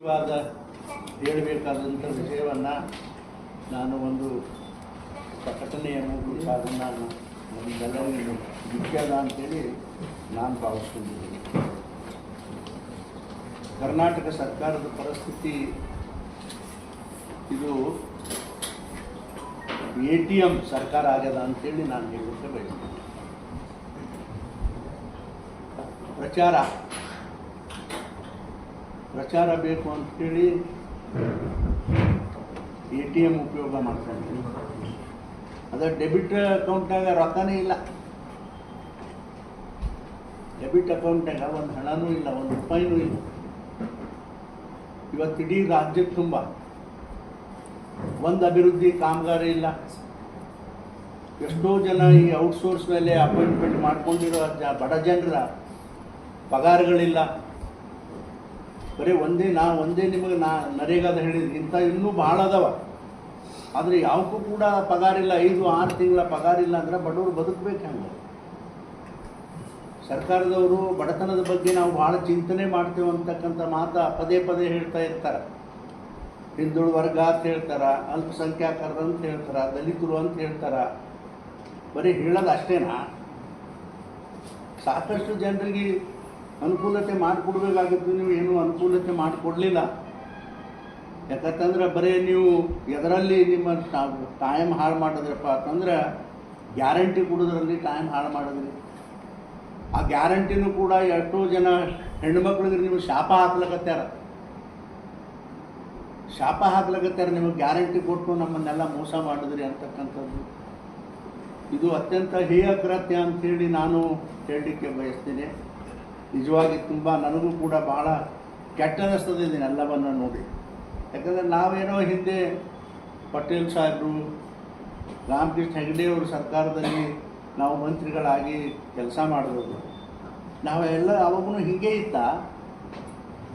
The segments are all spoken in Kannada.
ಮುಖ್ಯವಾದ ಹೇಳಬೇಕಾದಂಥ ವಿಷಯವನ್ನು ನಾನು ಒಂದು ಪ್ರಕಟಣೆಯ ಮೂಲಕ ಅದನ್ನು ನಮ್ಮೆಲ್ಲರಿಗೂ ಮುಖ್ಯದ ಅಂತೇಳಿ ನಾನು ಭಾವಿಸ್ಕೊಂಡಿದ್ದೀನಿ. ಕರ್ನಾಟಕ ಸರ್ಕಾರದ ಪರಿಸ್ಥಿತಿ ಇದು ಎ ಟಿ ಎಂ ಸರ್ಕಾರ ಆಗ್ಯದ ಅಂತೇಳಿ ನಾನು ಹೇಳಲಿಕ್ಕೆ ಪ್ರಚಾರ ಪ್ರಚಾರ ಬೇಕು ಅಂತೇಳಿ ಎ ಟಿ ಎಂ ಉಪಯೋಗ ಮಾಡ್ಕೊಂಡ್ರಿ ಅದ ಡೆಬಿಟ್ ಅಕೌಂಟ್ನಾಗ ರೊಕ್ಕನೇ ಇಲ್ಲ. ಡೆಬಿಟ್ ಅಕೌಂಟ್ನಾಗ ಒಂದು ಹಣನೂ ಇಲ್ಲ, ಒಂದು ರೂಪಾಯಿನೂ ಇಲ್ಲ. ಇವತ್ತು ಇಡೀ ರಾಜ್ಯಕ್ಕೆ ತುಂಬ. ಒಂದು ಅಭಿವೃದ್ಧಿ ಕಾಮಗಾರಿ ಇಲ್ಲ. ಎಷ್ಟೋ ಜನ ಈ ಔಟ್ಸೋರ್ಸ್ ಮೇಲೆ ಅಪಾಯಿಂಟ್ಮೆಂಟ್ ಮಾಡ್ಕೊಂಡಿರೋ ಜ, ಬಡ ಜನರ ಪಗಾರಗಳಿಲ್ಲ. ಬರೀ ಒಂದೇ, ನಾ ಒಂದೇ ನಿಮಗೆ ನಾ ನರೇಗಾದ ಹೇಳಿದ್ರು ಇಂಥ ಇನ್ನೂ ಭಾಳ ಅದಾವ. ಆದರೆ ಯಾವಕ್ಕೂ ಕೂಡ ಪಗಾರಿಲ್ಲ ಐದು, ಆರು ತಿಂಗಳ ಪಗಾರ ಇಲ್ಲ ಅಂದ್ರೆ ಬಡವರು ಬದುಕಬೇಕು ಹೆಂಗೆ? ಸರ್ಕಾರದವರು ಬಡತನದ ಬಗ್ಗೆ ನಾವು ಭಾಳ ಚಿಂತನೆ ಮಾಡ್ತೇವೆ ಅಂತಕ್ಕಂಥ ಮಾತ ಪದೇ ಪದೇ ಹೇಳ್ತಾ ಇರ್ತಾರೆ. ಹಿಂದುಳಿದ ವರ್ಗ ಅಂತ ಹೇಳ್ತಾರೆ, ಅಲ್ಪಸಂಖ್ಯಾತರು ಅಂತ ಹೇಳ್ತಾರೆ, ದಲಿತರು ಅಂತ ಹೇಳ್ತಾರೆ. ಬರೀ ಹೇಳೋದು ಅಷ್ಟೇನಾ? ಸಾಕಷ್ಟು ಜನರಿಗೆ ಅನುಕೂಲತೆ ಮಾಡಿಕೊಡ್ಬೇಕಾಗಿತ್ತು, ನೀವು ಏನೂ ಅನುಕೂಲತೆ ಮಾಡಿಕೊಡ್ಲಿಲ್ಲ. ಯಾಕಂತಂದ್ರೆ ಬರೀ ನೀವು ಎದರಲ್ಲಿ ನಿಮ್ಮ ಟೈಮ್ ಹಾಳು ಮಾಡಿದ್ರಪ್ಪ ಅಂತಂದ್ರೆ ಗ್ಯಾರಂಟಿ ಕೊಡೋದ್ರಲ್ಲಿ ಟೈಮ್ ಹಾಳು ಮಾಡಿದ್ರಿ. ಆ ಗ್ಯಾರಂಟಿನೂ ಕೂಡ ಎಷ್ಟೋ ಜನ ಹೆಣ್ಮಕ್ಳಿಗೆ ನೀವು ಶಾಪ ಹಾಕ್ಲಕತ್ಯಾರ. ಶಾಪ ಹಾಕ್ಲಕತ್ಯಾರ, ನಿಮಗೆ ಗ್ಯಾರಂಟಿ ಕೊಟ್ಟು ನಮ್ಮನ್ನೆಲ್ಲ ಮೋಸ ಮಾಡಿದ್ರಿ ಅಂತಕ್ಕಂಥದ್ದು. ಇದು ಅತ್ಯಂತ ಹೇಯ ಕೃತ್ಯ ಅಂಥೇಳಿ ನಾನು ಹೇಳಲಿಕ್ಕೆ ಬಯಸ್ತೀನಿ. ನಿಜವಾಗಿ ತುಂಬ ನನಗೂ ಕೂಡ ಭಾಳ ಕೆಟ್ಟ ಅನಿಸ್ತದೆ ಎಲ್ಲವನ್ನ ನೋಡಿ. ಯಾಕಂದರೆ ನಾವೇನೋ ಹಿಂದೆ ಪಟೇಲ್ ಸಾಹೇಬರು, ರಾಮಕೃಷ್ಣ ಹೆಗಡೆಯವರು ಸರ್ಕಾರದಲ್ಲಿ ನಾವು ಮಂತ್ರಿಗಳಾಗಿ ಕೆಲಸ ಮಾಡಿದ್ರು ನಾವೆಲ್ಲ ಅವಾಗೂ ಹೀಗೆ ಇತ್ತ.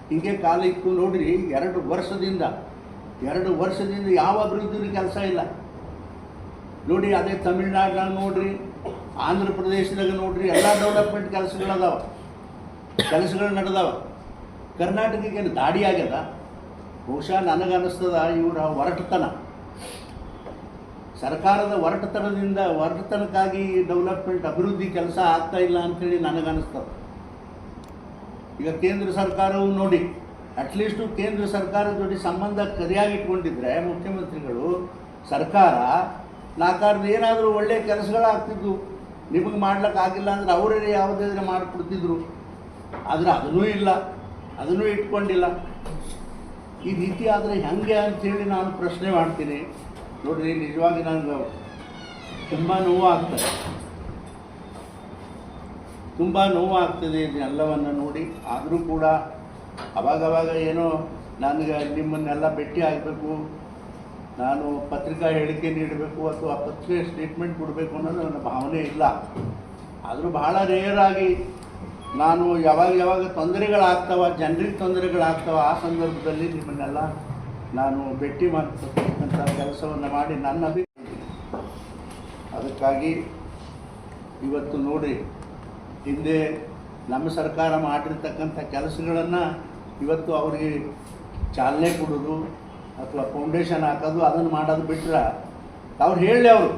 ಹೀಗೆ ಕಾಲ ಇತ್ತು ನೋಡಿರಿ, ಎರಡು ವರ್ಷದಿಂದ ಎರಡು ವರ್ಷದಿಂದ ಯಾವ ಅಭಿವೃದ್ಧಿ ಕೆಲಸ ಇಲ್ಲ. ನೋಡಿ, ಅದೇ ತಮಿಳ್ನಾಡಿನಾಗ ನೋಡ್ರಿ, ಆಂಧ್ರ ಪ್ರದೇಶದಾಗ ನೋಡ್ರಿ, ಎಲ್ಲ ಡೆವಲಪ್ಮೆಂಟ್ ಕೆಲಸಗಳದಾವ ಕೆಲಸಗಳು ನಡೆದವ. ಕರ್ನಾಟಕಕ್ಕೆ ಏನು ದಾಡಿ ಆಗ್ಯದ? ಬಹುಶಃ ನನಗನ್ನಿಸ್ತದ ಇವರ ಹೊರಟತನ ಸರ್ಕಾರದ ಹೊರಟತನದಿಂದ ಹೊರಟತನಕ್ಕಾಗಿ ಡೆವಲಪ್ಮೆಂಟ್ ಅಭಿವೃದ್ಧಿ ಕೆಲಸ ಆಗ್ತಾ ಇಲ್ಲ ಅಂಥೇಳಿ ನನಗನ್ನಿಸ್ತದೆ ಈಗ ಕೇಂದ್ರ ಸರ್ಕಾರವು ನೋಡಿ ಅಟ್ಲೀಸ್ಟು ಕೇಂದ್ರ ಸರ್ಕಾರದ ಜೊತೆ ಸಂಬಂಧ ಕರಿಯಾಗಿಟ್ಕೊಂಡಿದ್ರೆ ಮುಖ್ಯಮಂತ್ರಿಗಳು, ಸರ್ಕಾರ ನಾಲ್ಕಾರ್ದು ಏನಾದರೂ ಒಳ್ಳೆಯ ಕೆಲಸಗಳಾಗ್ತಿದ್ವು. ನಿಮಗೆ ಮಾಡ್ಲಿಕ್ಕೆ ಆಗಿಲ್ಲ ಅಂದ್ರೆ ಅವರೇ ಯಾವುದಾದ್ರೆ ಮಾಡಿಕೊಡ್ತಿದ್ರು. ಆದರೆ ಅದನ್ನೂ ಇಲ್ಲ, ಅದನ್ನೂ ಇಟ್ಕೊಂಡಿಲ್ಲ. ಈ ರೀತಿ ಆದರೆ ಹೆಂಗೆ ಅಂಥೇಳಿ ನಾನು ಪ್ರಶ್ನೆ ಮಾಡ್ತೀನಿ. ನೋಡಿರಿ, ನಿಜವಾಗಿ ನನಗೆ ತುಂಬ ನೋವಾಗ್ತದೆ. ತುಂಬ ನೋವು ಆಗ್ತದೆ ಇದನ್ನೆಲ್ಲವನ್ನು ನೋಡಿ. ಆದರೂ ಕೂಡ ಅವಾಗವಾಗ ಏನೋ ನನಗೆ ನಿಮ್ಮನ್ನೆಲ್ಲ ಭೇಟಿ ಆಗಬೇಕು, ನಾನು ಪತ್ರಿಕಾ ಹೇಳಿಕೆ ನೀಡಬೇಕು ಅಥವಾ ಪತ್ರಿಕೆ ಸ್ಟೇಟ್ಮೆಂಟ್ ಕೊಡಬೇಕು ಅನ್ನೋದು ನನ್ನ ಭಾವನೆ ಇಲ್ಲ. ಆದರೂ ಬಹಳ ಆಗಿ ನಾನು ಯಾವಾಗ ಯಾವಾಗ ತೊಂದರೆಗಳಾಗ್ತವ, ಜನರಿಗೆ ತೊಂದರೆಗಳಾಗ್ತವ, ಆ ಸಂದರ್ಭದಲ್ಲಿ ನಿಮ್ಮನ್ನೆಲ್ಲ ನಾನು ಭೇಟಿ ಮಾಡ್ತಕ್ಕಂಥ ಕೆಲಸವನ್ನು ಮಾಡಿ ನನ್ನ ಅಭಿಪ್ರಾಯ. ಅದಕ್ಕಾಗಿ ಇವತ್ತು ನೋಡಿ, ಹಿಂದೆ ನಮ್ಮ ಸರ್ಕಾರ ಮಾಡಿರ್ತಕ್ಕಂಥ ಕೆಲಸಗಳನ್ನು ಇವತ್ತು ಅವರಿಗೆ ಚಾಲನೆ ಕೊಡೋದು ಅಥವಾ ಫೌಂಡೇಶನ್ ಹಾಕೋದು, ಅದನ್ನು ಮಾಡೋದು ಬಿಟ್ಟರೆ ಅವ್ರು ಹೇಳಿ ಅವರು.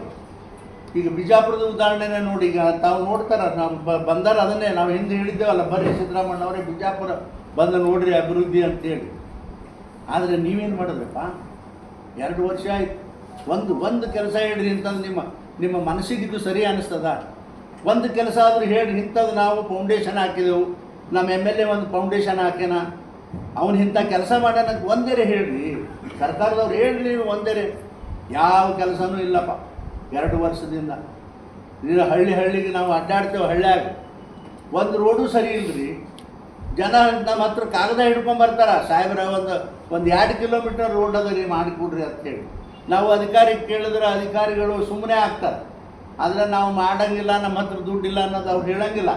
ಈಗ ಬಿಜಾಪುರದ ಉದಾಹರಣೆನೇ ನೋಡಿ, ಈಗ ತಾವು ನೋಡ್ತಾರ, ನಾವು ಬಂದಾರ ಅದನ್ನೇ, ನಾವು ಹಿಂದೆ ಹೇಳಿದ್ದೇವಲ್ಲ, ಬರ್ರಿ ಸಿದ್ದರಾಮಣ್ಣ ಅವರೇ ಬಿಜಾಪುರ ಬಂದು ನೋಡ್ರಿ ಅಭಿವೃದ್ಧಿ ಅಂತೇಳಿ. ಆದರೆ ನೀವೇನು ಮಾಡಿದ್ರಪ್ಪ? ಎರಡು ವರ್ಷ ಆಯ್ತು. ಒಂದು ಒಂದು ಕೆಲಸ ಹೇಳ್ರಿ ಅಂತಂದು ನಿಮ್ಮ ನಿಮ್ಮ ಮನಸ್ಸಿಗಿದ್ದು ಸರಿ ಅನ್ನಿಸ್ತದ ಒಂದು ಕೆಲಸ ಆದರೂ ಹೇಳಿ ಇಂಥದ್ದು ನಾವು ಫೌಂಡೇಶನ್ ಹಾಕಿದೆವು. ನಮ್ಮ ಎಂ ಎಲ್ ಎ ಒಂದು ಫೌಂಡೇಶನ್ ಹಾಕ್ಯಾನ. ಅವನು ಇಂಥ ಕೆಲಸ ಮಾಡ್ಯಾನ ಒಂದೇರೆ ಹೇಳ್ರಿ. ಸರ್ಕಾರದವ್ರು ಹೇಳ್ರಿ ಒಂದೇರೆ. ಯಾವ ಕೆಲಸನೂ ಇಲ್ಲಪ್ಪ. ಎರಡು ವರ್ಷದಿಂದ. ನೀರು ಹಳ್ಳಿ ಹಳ್ಳಿಗೆ ನಾವು ಅಡ್ಡಾಡ್ತೇವೆ ಹಳ್ಳ್ಯಾಗ. ಒಂದು ರೋಡು ಸರಿ ಇಲ್ಲರಿ ಜನ ನಮ್ಮ ಹತ್ರ ಕಾಗದ ಹಿಡ್ಕೊಂಡು ಬರ್ತಾರ. ಸಾಹೇಬ್ರ, ಒಂದು ಒಂದು ಎರಡು ಕಿಲೋಮೀಟರ್ ರೋಡ್ ಅದ ರೀ ಮಾಡಿಕೊಡ್ರಿ ಅಂತೇಳಿ. ನಾವು ಅಧಿಕಾರಿಗೆ ಕೇಳಿದ್ರೆ ಅಧಿಕಾರಿಗಳು ಸುಮ್ಮನೆ ಆಗ್ತಾರೆ. ಆದರೆ ನಾವು ಮಾಡೋಂಗಿಲ್ಲ, ನಮ್ಮ ಹತ್ರ ದುಡ್ಡಿಲ್ಲ ಅನ್ನೋದು ಅವ್ರು ಹೇಳಂಗಿಲ್ಲ.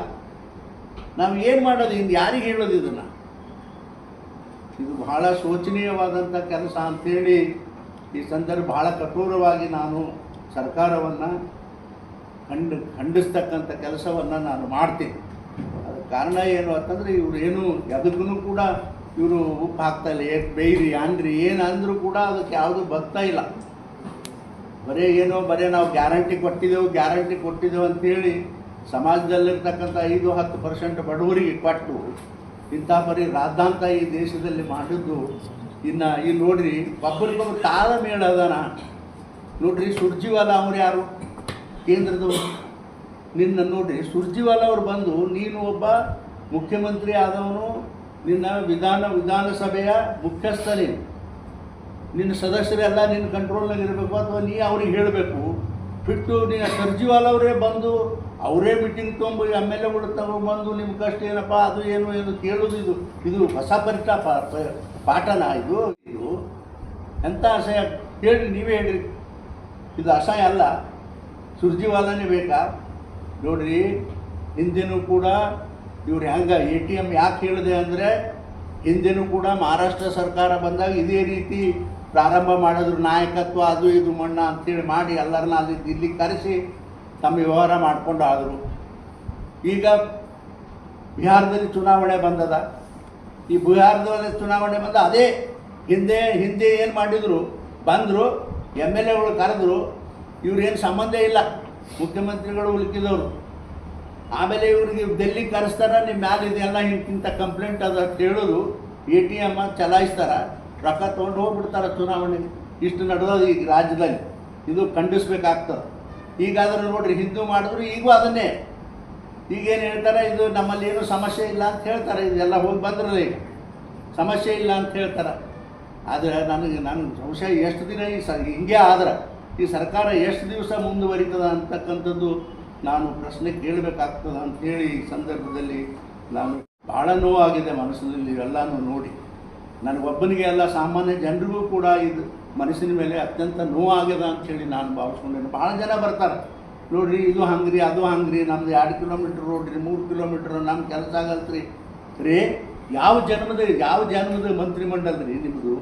ನಾವು ಏನು ಮಾಡೋದು? ಇನ್ನು ಯಾರಿಗೆ ಹೇಳೋದು ಇದನ್ನು? ಇದು ಬಹಳ ಶೋಚನೀಯವಾದಂಥ ಕೆಲಸ ಅಂಥೇಳಿ ಈ ಸಂದರ್ಭ ಬಹಳ ಕಠೋರವಾಗಿ ನಾನು ಸರ್ಕಾರವನ್ನು ಖಂಡ ಖಂಡಿಸ್ತಕ್ಕಂಥ ಕೆಲಸವನ್ನು ನಾನು ಮಾಡ್ತೀನಿ. ಅದಕ್ಕೆ ಕಾರಣ ಏನು ಅಂತಂದರೆ ಇವರು ಏನು ಎದಕ್ಕೂ ಕೂಡ ಇವರು ಉಪ್ಪು ಹಾಕ್ತಾಯಿಲ್ಲ ಏಕ್ ಬೇಯ್ರಿ ಅನ್ರಿ ಏನು ಅಂದರೂ ಕೂಡ ಅದಕ್ಕೆ ಯಾವುದು ಬರ್ತಾ ಇಲ್ಲ. ಬರೀ ಏನೋ, ಬರೀ ನಾವು ಗ್ಯಾರಂಟಿ ಕೊಟ್ಟಿದ್ದೆವು ಗ್ಯಾರಂಟಿ ಕೊಟ್ಟಿದ್ದೆವು ಅಂತೇಳಿ ಸಮಾಜದಲ್ಲಿರ್ತಕ್ಕಂಥ ಐದು, ಹತ್ತು ಪರ್ಸೆಂಟ್ ಬಡವರಿಗೆ ಕೊಟ್ಟು ಇಂಥ ಬರೀ ರಾಜಾಂತ ಈ ದೇಶದಲ್ಲಿ ಮಾಡಿದ್ದು ಇನ್ನು, ಈ ನೋಡ್ರಿ ಒಬ್ಬರಿಗೊಬ್ಬರು ತಾಳ ಅದಾನ ನೋಡ್ರಿ, ಸುರ್ಜಿವಾಲ ಅವ್ರು ಯಾರು? ಕೇಂದ್ರದವರು. ನಿನ್ನ ನೋಡ್ರಿ, ಸುರ್ಜಿವಾಲ ಅವ್ರು ಬಂದು ನೀನು ಒಬ್ಬ ಮುಖ್ಯಮಂತ್ರಿ ಆದವನು, ನಿನ್ನ ವಿಧಾನ, ವಿಧಾನಸಭೆಯ ಮುಖ್ಯಸ್ಥ ನೀನು ನಿನ್ನ ಸದಸ್ಯರೆಲ್ಲ ನಿನ್ನ ಕಂಟ್ರೋಲ್ನಾಗ ಇರಬೇಕು ಅಥವಾ ನೀ ಅವ್ರಿಗೆ ಹೇಳಬೇಕು. ಬಿಟ್ಟು ನೀನು ಸರ್ಜಿವಾಲ ಅವರೇ ಬಂದು ಅವರೇ ಮೀಟಿಂಗ್ ತೊಗೊಂಡು ಎಂ ಎಲ್ ಎಗಳು ತಗೊಂಡ್ಬಂದು ನಿಮ್ಮ ಕಷ್ಟ ಏನಪ್ಪ, ಅದು ಏನು ಏನು ಕೇಳೋದು ಇದು. ಇದು ಹೊಸ ಪರಿಷ್ಠ ಪಾಠನ ಇದು? ಇದು ಎಂಥ ಆಸೆ? ಹೇಳಿ ನೀವೇ ಹೇಳ್ರಿ. ಇದು ಅಸಹ್ಯ ಅಲ್ಲ. ಸುರ್ಜಿವಾಲನೇ ಬೇಕಾ? ನೋಡ್ರಿ, ಹಿಂದಿನೂ ಕೂಡ ಇವ್ರು ಹೆಂಗೆ ಎ ಟಿ ಎಂ ಯಾಕೆ ಹೇಳಿದೆ ಅಂದರೆ ಹಿಂದಿನೂ ಕೂಡ ಮಹಾರಾಷ್ಟ್ರ ಸರ್ಕಾರ ಬಂದಾಗ ಇದೇ ರೀತಿ ಪ್ರಾರಂಭ ಮಾಡಿದ್ರು. ನಾಯಕತ್ವ ಅದು ಇದು ಮಣ್ಣ ಅಂತೇಳಿ ಮಾಡಿ ಎಲ್ಲರನ್ನ ಅಲ್ಲಿ ಇಲ್ಲಿ ಕರೆಸಿ ತಮ್ಮ ವ್ಯವಹಾರ ಮಾಡಿಕೊಂಡು ಆದರು. ಈಗ ಬಿಹಾರದಲ್ಲಿ ಚುನಾವಣೆ ಬಂದದ. ಈ ಬಿಹಾರದಲ್ಲಿ ಚುನಾವಣೆ ಬಂದ ಅದೇ ಹಿಂದೆ ಹಿಂದೆ ಏನು ಮಾಡಿದರು? ಬಂದರು ಎಂ ಎಲ್ ಎಗಳು ಕರೆದ್ರು, ಇವ್ರೇನು ಸಂಬಂಧ ಇಲ್ಲ. ಮುಖ್ಯಮಂತ್ರಿಗಳು ಉಳಿಕಿದವರು ಆಮೇಲೆ ಇವ್ರಿಗೆ ಡೆಲ್ಲಿ ಕರೆಸ್ತಾರ ನಿಮ್ಮ ಮ್ಯಾಲೆ ಇದೆಲ್ಲ ಇಂತಿಂಥ ಕಂಪ್ಲೇಂಟ್ ಅದ ಹೇಳೋದು, ಎ ಟಿ ಎಂ ಚಲಾಯಿಸ್ತಾರ, ರೊಕ್ಕ ತೊಗೊಂಡು ಹೋಗ್ಬಿಡ್ತಾರೆ ಚುನಾವಣೆಗೆ ಇಷ್ಟು ನಡೆದೋದು ಈಗ ರಾಜ್ಯದಲ್ಲಿ. ಇದು ಖಂಡಿಸ್ಬೇಕಾಗ್ತದೆ. ಈಗಾದರೂ ನೋಡ್ರಿ, ಹಿಂದೂ ಮಾಡಿದ್ರು, ಈಗೂ ಅದನ್ನೇ. ಈಗೇನು ಹೇಳ್ತಾರೆ, ಇದು ನಮ್ಮಲ್ಲಿ ಏನೂ ಸಮಸ್ಯೆ ಇಲ್ಲ ಅಂತ ಹೇಳ್ತಾರೆ, ಇದೆಲ್ಲ ಹೋಗಿ ಬಂದ್ರಲ್ಲ ಈಗ. ಸಮಸ್ಯೆ ಇಲ್ಲ ಅಂತ ಹೇಳ್ತಾರೆ. ಆದರೆ ನನಗೆ ನಾನು ಸಂಶಯ ಎಷ್ಟು ದಿನ ಈ ಸ, ಹಿಂಗೆ ಆದ್ರೆ ಈ ಸರ್ಕಾರ ಎಷ್ಟು ದಿವಸ ಮುಂದುವರಿತದ ಅಂತಕ್ಕಂಥದ್ದು ನಾನು ಪ್ರಶ್ನೆ ಕೇಳಬೇಕಾಗ್ತದ ಅಂಥೇಳಿ ಈ ಸಂದರ್ಭದಲ್ಲಿ ನಾನು ಭಾಳ ನೋವಾಗಿದೆ ಮನಸ್ಸಿನಲ್ಲಿ ಎಲ್ಲನೂ ನೋಡಿ. ನನಗೊಬ್ಬನಿಗೆ ಎಲ್ಲ ಸಾಮಾನ್ಯ ಜನರಿಗೂ ಕೂಡ ಇದು ಮನಸ್ಸಿನ ಮೇಲೆ ಅತ್ಯಂತ ನೋವಾಗ್ಯದ ಅಂಥೇಳಿ ನಾನು ಭಾವಿಸ್ಕೊಂಡೇನೆ. ಭಾಳ ಜನ ಬರ್ತಾರೆ. ನೋಡಿರಿ, ಇದು ಹಂಗ್ರಿ, ಅದು ಹಂಗ್ರಿ, ನಮ್ದು ಎರಡು ಕಿಲೋಮೀಟ್ರ್ ರೋಡ್ ರೀ, ಮೂರು ಕಿಲೋಮೀಟ್ರ್ ನಮ್ಮ ಕೆಲಸ ಆಗಲ್ತ್ರಿ. ರೀ ಯಾವ ಜನ್ಮದ ಯಾವ ಜನ್ಮದ ಮಂತ್ರಿಮಂಡಲ ರೀ ನಿಮ್ಮದು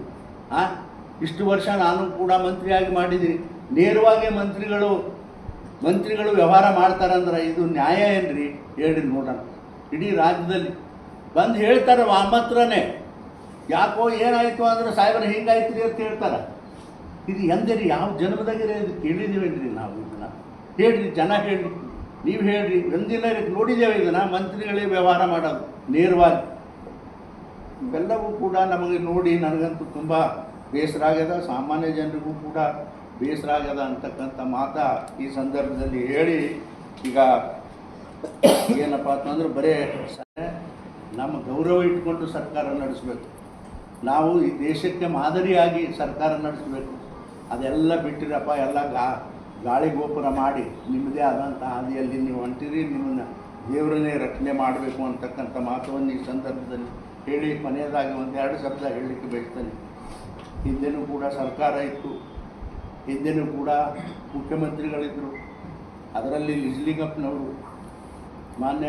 ಹಾಂ ಇಷ್ಟು ವರ್ಷ ನಾನು ಕೂಡ ಮಂತ್ರಿಯಾಗಿ ಮಾಡಿದ್ದೀನಿ. ನೇರವಾಗಿ ಮಂತ್ರಿಗಳು ಮಂತ್ರಿಗಳು ವ್ಯವಹಾರ ಮಾಡ್ತಾರಂದ್ರೆ ಇದು ನ್ಯಾಯ ಏನ್ರಿ? ಹೇಳ್ರಿ ನೋಡೋಣ. ಇಡೀ ರಾಜ್ಯದಲ್ಲಿ. ಬಂದು ಹೇಳ್ತಾರೆ ಮಾತ್ರನೇ ಯಾಕೋ ಏನಾಯಿತು ಅಂದ್ರೆ ಸಾಹೇಬರ ಹಿಂಗಾಯ್ತು ರೀ ಅಂತ ಹೇಳ್ತಾರೆ. ಇದು ಎಂದರಿ? ಯಾವ ಜನ್ಮದಾಗಿರಿ ಇದು ಕೇಳಿದ್ದೀವೇನ್ರಿ ನಾವು ಇದನ್ನ? ಹೇಳ್ರಿ, ಜನ ಹೇಳ್ರಿ. ನೀವು ಹೇಳ್ರಿ. ಒಂದಿನ ನೋಡಿದ್ದೇವೆ ಇದನ್ನ. ಮಂತ್ರಿಗಳೇ ವ್ಯವಹಾರ ಮಾಡೋದು ನೇರವಾಗಿ. ಇವೆಲ್ಲವೂ ಕೂಡ ನಮಗೆ ನೋಡಿ ನನಗಂತೂ ತುಂಬ ಬೇಸರ ಆಗ್ಯದ. ಸಾಮಾನ್ಯ ಜನರಿಗೂ ಕೂಡ ಬೇಸರ ಆಗ್ಯದ ಅಂತಕ್ಕಂಥ ಮಾತ ಈ ಸಂದರ್ಭದಲ್ಲಿ ಹೇಳಿ ಈಗ ಏನಪ್ಪ ಅಂತಂದ್ರೆ ಬರೇ ನಮ್ಮ ಗೌರವ ಇಟ್ಕೊಂಡು ಸರ್ಕಾರ ನಡೆಸಬೇಕು. ನಾವು ಈ ದೇಶಕ್ಕೆ ಮಾದರಿಯಾಗಿ ಸರ್ಕಾರ ನಡೆಸಬೇಕು. ಅದೆಲ್ಲ ಬಿಟ್ಟಿರಪ್ಪ, ಎಲ್ಲ ಗಾ ಗಾಳಿ ಗೋಪುರ ಮಾಡಿ ನಿಮ್ಮದೇ ಆದಂಥ ಹಾದಿಯಲ್ಲಿ ನೀವು ಹೊಂಟಿರಿ ನಿಮ್ಮನ್ನು ದೇವರನ್ನೇ ರಕ್ಷಣೆ ಮಾಡಬೇಕು ಅಂತಕ್ಕಂಥ ಮಾತವನ್ನು ಈ ಸಂದರ್ಭದಲ್ಲಿ ಹೇಳಿ ಕೊನೆಯದಾಗಿ ಒಂದೆರಡು ಶಬ್ದ ಹೇಳಲಿಕ್ಕೆ ಬಯಸ್ತೇನೆ. ಹಿಂದೆನೂ ಕೂಡ ಸರ್ಕಾರ ಇತ್ತು, ಹಿಂದೆನೂ ಕೂಡ ಮುಖ್ಯಮಂತ್ರಿಗಳಿದ್ದರು ಅದರಲ್ಲಿ ನಿಜಲಿಂಗಪ್ಪನವರು ಮಾನ್ಯ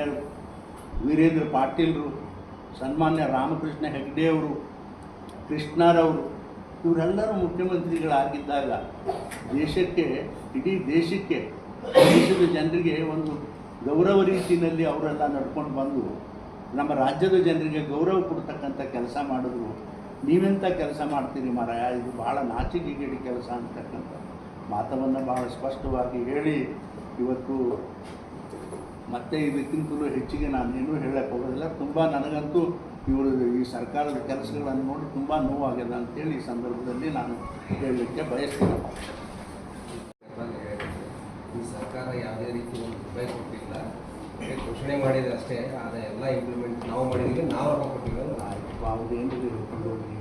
ವೀರೇಂದ್ರ ಪಾಟೀಲ್ರು, ಸನ್ಮಾನ್ಯ ರಾಮಕೃಷ್ಣ ಹೆಗ್ಡೆಯವರು, ಕೃಷ್ಣರವರು, ಇವರೆಲ್ಲರೂ ಮುಖ್ಯಮಂತ್ರಿಗಳಾಗಿದ್ದಾಗ ದೇಶಕ್ಕೆ, ಇಡೀ ದೇಶಕ್ಕೆ, ದೇಶದ ಜನರಿಗೆ ಒಂದು ಗೌರವ ರೀತಿಯಲ್ಲಿ ಅವರೆಲ್ಲ ನಡ್ಕೊಂಡು ಬಂದು ನಮ್ಮ ರಾಜ್ಯದ ಜನರಿಗೆ ಗೌರವ ಕೊಡ್ತಕ್ಕಂಥ ಕೆಲಸ ಮಾಡಿದ್ರು. ನೀವೆಂಥ ಕೆಲಸ ಮಾಡ್ತೀರಿ ಮಾರಾಯ? ಇದು ಭಾಳ ನಾಚಿಕೆಗೇಡಿ ಕೆಲಸ ಅಂತಕ್ಕಂಥ ಮಾತವನ್ನು ಭಾಳ ಸ್ಪಷ್ಟವಾಗಿ ಹೇಳಿ ಇವತ್ತು ಮತ್ತೆ ಇದಕ್ಕಿಂತಲೂ ಹೆಚ್ಚಿಗೆ ನಾನು ಏನೂ ಹೇಳಕ್ಕೆ ಹೋಗೋದಿಲ್ಲ. ತುಂಬ ನನಗಂತೂ ಇವರು ಈ ಸರ್ಕಾರದ ಕೆಲಸಗಳನ್ನು ನೋಡಿ ತುಂಬ ನೋವಾಗಿದೆ ಅಂತೇಳಿ ಈ ಸಂದರ್ಭದಲ್ಲಿ ನಾನು ಹೇಳಲಿಕ್ಕೆ ಬಯಸ್ತೀನಪ್ಪ ಈ ಸರ್ಕಾರ ಯಾವುದೇ ರೀತಿ ಒಂದು ರೂಪಾಯಿ ಕೊಟ್ಟಿಲ್ಲ. ಘೋಷಣೆ ಮಾಡಿದೆ ಅಷ್ಟೇ, ಆದರೆ ಎಲ್ಲ ಇಂಪ್ಲಿಮೆಂಟ್ ನಾವು ಮಾಡಿದ್ವಿ ನಾವು ರೊಕ್ಕ ಆಯ್ತು. ಅವ್ರೇನು ಹೇಳ್ಕೊಂಡು ಹೋಗಿ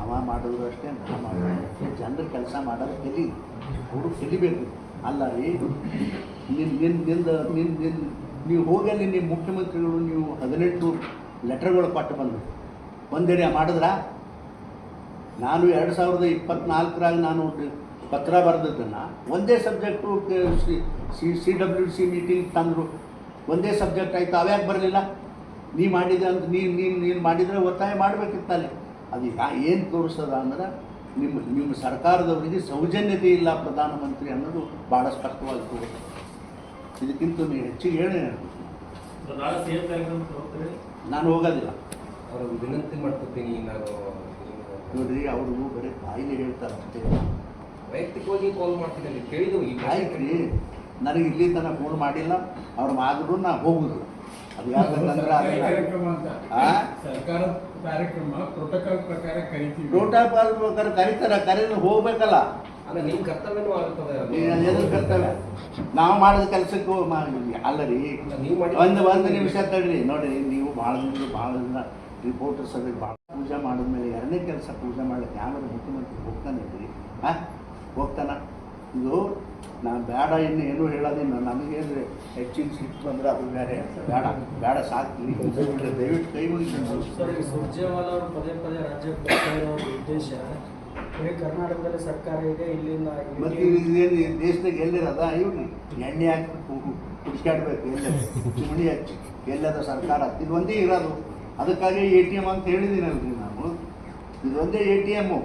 ಅವ ಮಾಡಿದ್ರು ಅಷ್ಟೇ ನಾ ಮಾಡೋದು ಜನರು ಕೆಲಸ ಮಾಡೋದು ಕಲಿ ಅವರು ಕಲಿಬೇಕು ಅಲ್ಲ ರೀ ನಿನ್ನ ನಿನ್ನ ನಿನ್ನ ನಿನ್ನ ನೀವು ಹೋಗಲ್ಲಿ ನಿಮ್ಮ ಮುಖ್ಯಮಂತ್ರಿಗಳು, ನೀವು ಹದಿನೆಂಟು ಲೆಟರ್ಗಳು ಕೊಟ್ಟು ಬಂದು ಒಂದೇರಿಯ ಮಾಡಿದ್ರ? ನಾನು ಎರಡು ಸಾವಿರದ ಇಪ್ಪತ್ನಾಲ್ಕರಾಗ ನಾನು ಪತ್ರ ಬರೆದದ್ದನ್ನು ಒಂದೇ subject C C W C meeting ತಂದರು. ಒಂದೇ ಸಬ್ಜೆಕ್ಟ್ ಆಯಿತು ಅವ್ಯಾಕೆ ಬರಲಿಲ್ಲ? ನೀ ಮಾಡಿದೆ ಅಂತ ನೀನು ನೀನು ನೀನು ಮಾಡಿದರೆ ಒತ್ತಾಯ ಮಾಡಬೇಕಿತ್ತಲ್ಲಿ. ಅದು ಏನು ತೋರಿಸ್ತದ ಅಂದ್ರೆ ನಿಮ್ಮ ನಿಮ್ಮ ಸರ್ಕಾರದವರಿಗೆ ಸೌಜನ್ಯತೆ ಇಲ್ಲ ಪ್ರಧಾನಮಂತ್ರಿ ಅನ್ನೋದು ಭಾಳ ಸ್ಪಷ್ಟವಾಗಿ ತೋರಿಸ್ತದೆ ಇದಕ್ಕಿಂತ ನೀವು ಹೆಚ್ಚಿಗೆ ಹೇಳಿ ನಾನು. ಹೋಗೋದಿಲ್ಲ. ಅವ್ರಿಗೆ ವಿನಂತಿ ಮಾಡ್ಕೊತೀನಿ ನಾನು ನೋಡ್ರಿ ಅವ್ರಿಗೂ ಬರೀ ಬಾಯಿಲಿ ಹೇಳ್ತಾರೆ ಅಷ್ಟೇ. ವೈಯಕ್ತಿಕವಾಗಿ ಕಾಲ್ ಮಾಡ್ತೀನಿ ಅಲ್ಲಿ ಕೇಳಿದ್ರು ಆಯ್ತು ರೀ. ನನಗೆ ಇಲ್ಲಿ ತನಕ ಫೋನ್ ಮಾಡಿಲ್ಲ. ಅವ್ರು ಮಾಡಿದ್ರು ನಾ ಹೋಗುದು. ಅದು ಯಾಕಂದ್ರೆ ಸರ್ಕಾರಿ ಅದನ್ನ- ಕಾರ್ಯಕ್ರಮ ಅಂತ. ಆ? ಸರ್ಕಾರದ ಕಾರ್ಯಕ್ರಮ ಪ್ರೋಟೋಕಾಲ್ ಪ್ರಕಾರ ಕರಿತೀವಿ. ಪ್ರೋಟೋಕಾಲ್ ಪ್ರಕಾರ ಕರಿತಾರ ಕರೆದು ಹೋಗ್ಬೇಕಲ್ಲ. ಅಲ್ಲ ನಿಮ್ಮ ಕರ್ತವ್ಯನೂ ಆಗ್ತದೆ ಎದುರು ಕರ್ತವ್ಯ? ನಾವು ಮಾಡಿದ ಕೆಲಸಕ್ಕೂ ಅಲ್ಲ ರೀ. ಒಂದು ಒಂದು ನಿಮಿಷ ತಡ್ರಿ. ನೋಡಿ ನೀವು ಭಾಳ ದಿನ ಭಾಳ ದಿನ ರಿಪೋರ್ಟರ್ಸ್ ಅದಕ್ಕೆ ಭಾಳ ಪೂಜೆ ಮಾಡಿದ್ಮೇಲೆ ಎರಡನೇ ಕೆಲಸ ಪೂಜೆ ಮಾಡ್ಲಿಕ್ಕೆ ಯಾವಾಗ ಮುಖ್ಯಮಂತ್ರಿ ಹೋಗ್ತಾನೆ ರೀ ಹಾಂ ಹೋಗ್ತಾನ. ಇದು ನಾನು ಬೇಡ ಇನ್ನು ಏನೂ ಹೇಳೋದಿಲ್ಲ. ನನಗೇನು ಹೆಚ್ಚಿನ ಸಿಟ್ಟು ಬಂದರೆ ಅದು ಬೇರೆ. ಬೇಡ ಬೇಡ ಸಾಕು. ದಯವಿಟ್ಟು ಕೈ ಸುರ್ಜೇವಾಲ ಅವರು ಪದೇ ಪದೇ ರಾಜ್ಯಕ್ಕೆ ಉದ್ದೇಶ. ಬರೀ ಕರ್ನಾಟಕದಲ್ಲಿ ಸರ್ಕಾರ ಇದೆ ಇಲ್ಲಿಂದ ಮತ್ತೆ ಇದೇನು ದೇಶದಾಗ ಎಲ್ಲಿರದ? ಇವನು ಎಣ್ಣೆ ಹಾಕಿ ಕುಡ್ಕಾಡ್ಬೇಕು ಕುಡಿಸ್ಕಾಡ್ಬೇಕು ಎಲ್ಲ ಚಿಮಣಿ ಹಚ್ಚಿ ಎಲ್ಲದ ಸರ್ಕಾರ ಇದು ಒಂದೇ ಇರೋದು. ಅದಕ್ಕಾಗಿ ಎ ಟಿ ಎಂ ಅಂತ ಹೇಳಿದ್ದೀನಲ್ರಿ ನಾನು ಇದೊಂದೇ ಎ ಟಿ ಎಮ್ಮು.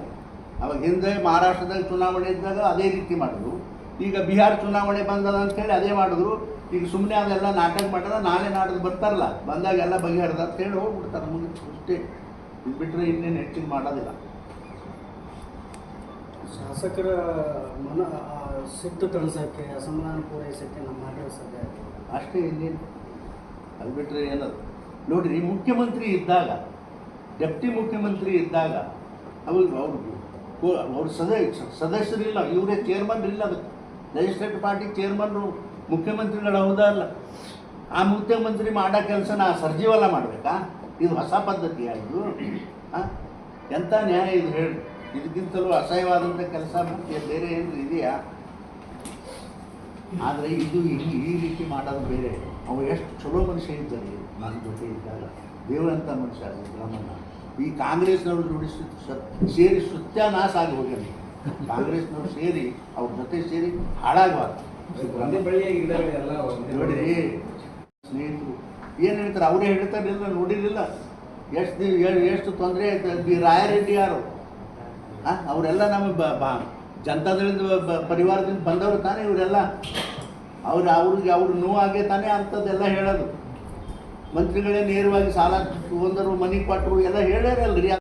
ಅವಾಗ ಹಿಂದೆ ಮಹಾರಾಷ್ಟ್ರದಲ್ಲಿ ಚುನಾವಣೆ ಇದ್ದಾಗ ಅದೇ ರೀತಿ ಮಾಡಿದ್ರು. ಈಗ ಬಿಹಾರ ಚುನಾವಣೆ ಬಂದದ ಅಂತೇಳಿ ಅದೇ ಮಾಡಿದ್ರು. ಈಗ ಸುಮ್ಮನೆ ಅದೆಲ್ಲ ನಾಟಕ ಮಾಡಿದ್ರೆ ನಾಳೆ ನಾಡೋದು ಬರ್ತಾರಲ್ಲ ಬಂದಾಗ ಎಲ್ಲ ಬಗೆಹರಿದ ಅಂತ ಹೇಳಿ ಹೋಗ್ಬಿಡ್ತಾರೆ. ಮುಂದೆ ಅಷ್ಟೇ. ಇದು ಬಿಟ್ಟರೆ ಇನ್ನೇನು ಹೆಚ್ಚಿನ ಮಾಡೋದಿಲ್ಲ. ಶಾಸಕರ ಮನ ಸಿಟ್ಟು ತಣಿಸೋಕ್ಕೆ ಅಸಮಾಧಾನ ಪೂರೈಸೋಕ್ಕೆ ನಮ್ಮ ಮಾಡಿರೋ ಅಷ್ಟೇ ಇನ್ನೇನು. ಅದು ಬಿಟ್ಟರೆ ಏನದು. ನೋಡಿರಿ ಮುಖ್ಯಮಂತ್ರಿ ಇದ್ದಾಗ ಡೆಪ್ಟಿ ಮುಖ್ಯಮಂತ್ರಿ ಇದ್ದಾಗ ಅವ್ರಿಗೆ ಅವ್ರು ಕೋ- ಅವ್ರ ಸದಸ್ಯ ಸದಸ್ಯರಿಲ್ಲ, ಇವರೇ ಚೇರ್ಮನ್ ಇಲ್ಲ ಅದಕ್ಕೆ ಲೆಜಿಸ್ಲೇಟಿವ್ ಪಾರ್ಟಿ ಚೇರ್ಮನ್ರು ಮುಖ್ಯಮಂತ್ರಿಗಳು ಹೌದಾ ಅಲ್ಲ? ಆ ಮುಖ್ಯಮಂತ್ರಿ ಮಾಡೋ ಕೆಲಸನ ಸರ್ಜೀವಲ್ಲ ಮಾಡಬೇಕಾ? ಇದು ಹೊಸ ಪದ್ಧತಿ ಇದು? ಎಂಥ ನ್ಯಾಯ ಇದು ಹೇಳಿ. ಇದಕ್ಕಿಂತಲೂ ಅಸಹ್ಯವಾದಂಥ ಕೆಲಸ ಮತ್ತೆ ಬೇರೆ ಏನು ಇದೆಯಾ? ಆದರೆ ಇದು ಈ ಈ ರೀತಿ ಮಾಡೋದು ಬೇರೆ. ಅವು ಎಷ್ಟು ಚಲೋ ಮನುಷ್ಯ ಇದ್ದಾರೆ ನನ್ನ ಜೊತೆ ಇದ್ದಾಗ. ದೇವರಂಥ ಮನುಷ್ಯ ಸಿದ್ದರಾಮಣ್ಣ ಈ ಕಾಂಗ್ರೆಸ್ನವರು ನೋಡಿ ಸೇರಿ ಸತ್ಯಾನಾಶ ಆಗಿ ಹೋಗ್ಯಾರ. ಕಾಂಗ್ರೆಸ್ನವ್ರು ಸೇರಿ ಅವ್ರ ಜೊತೆ ಸೇರಿ ಹಾಳಾಗಬಾರ್ದು. ನೋಡಿರಿ ಸ್ನೇಹಿತರು ಏನು ಹೇಳ್ತಾರೆ? ಅವರೇ ಹೇಳ್ತಾರಿಲ್ಲ ನೋಡಿರಲಿಲ್ಲ. ಎಷ್ಟು ಎಷ್ಟು ತೊಂದರೆ ಆಯ್ತು? ಈ ರಾಯರೆಡ್ಡಿ ಯಾರು? ಹಾಂ ಅವರೆಲ್ಲ ನಮ್ಮ ಬ ಬ ಜನತಾದಳದ ಬ- ಪರಿವಾರದಿಂದ ಬಂದವರು ತಾನೇ ಇವರೆಲ್ಲ. ಅವ್ರು ಅವ್ರಿಗೆ ಅವ್ರು ನೋವಾಗೆ ತಾನೇ ಅಂಥದ್ದೆಲ್ಲ ಹೇಳೋದು. ಮಂತ್ರಿಗಳೇ ನೇರವಾಗಿ ಸಾಲ ತಗೊಂಡರು ಮನಿ ಕೊಟ್ಟರು ಎಲ್ಲ ಹೇಳ್ಯಾರಲ್ರಿ.